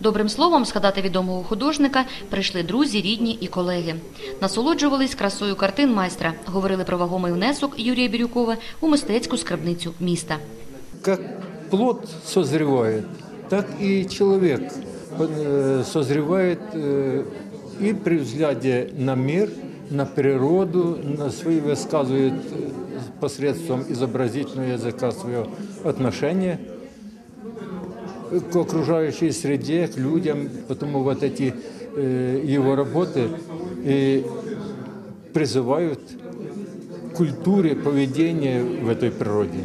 Добрим словом згадати відомого художника прийшли друзі, рідні і колеги. Насолоджувались красою картин майстра, говорили про вагомий внесок Юрія Бірюкова у мистецьку скарбницю міста. Как плод созревает, так и человек э, созревает э, и при взгляде на мир, на природу, на свои высказывает э, посредством изобразительного языка свое отношение к окружающей среде, к людям. Потому вот эти э, его работы и призывают к культуре поведения в этой природе.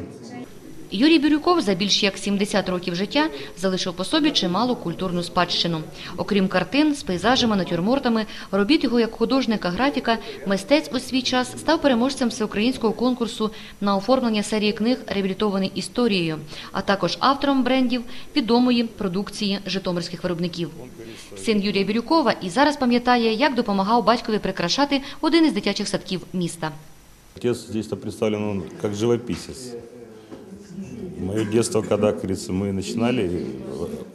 Юрій Бірюков за більш як 70 років життя залишив по собі чималу культурну спадщину. Окрім картин з пейзажами, натюрмортами, робіт його як художника-графіка, мистець у свій час став переможцем всеукраїнського конкурсу на оформлення серії книг «Реабілітований історією», а також автором брендів відомої продукції житомирських виробників. Син Юрія Бірюкова і зараз пам'ятає, як допомагав батькові прикрашати один із дитячих садків міста. Отец здесь-то представлен он как живописец. Мое детство, когда, как говорится, мы начинали,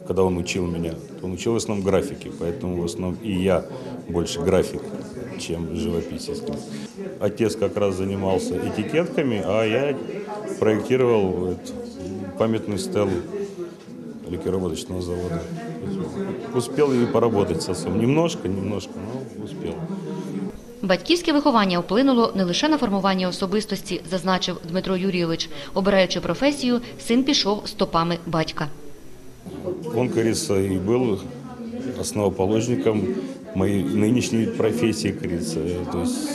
когда он учил меня, он учил в основном графики, поэтому в основном и я больше график, чем живописец. Отец как раз занимался этикетками, а я проектировал памятную стелу ликероводочного завода. Успел и поработать с отцом. Немножко, немножко, но успел. Батьківське виховання вплинуло не лише на формування особистості, зазначив Дмитро Юрійович. Обираючи професію, син пішов стопами батька. Он, и был основоположником нынешней профессии, как говорится. То есть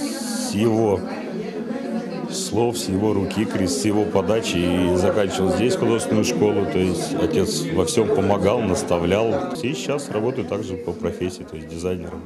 с слов, с его руки, с его подачи и заканчивал здесь художественную школу. То есть отец во всем помогал, наставлял. И сейчас работаю также по профессии, то есть дизайнером.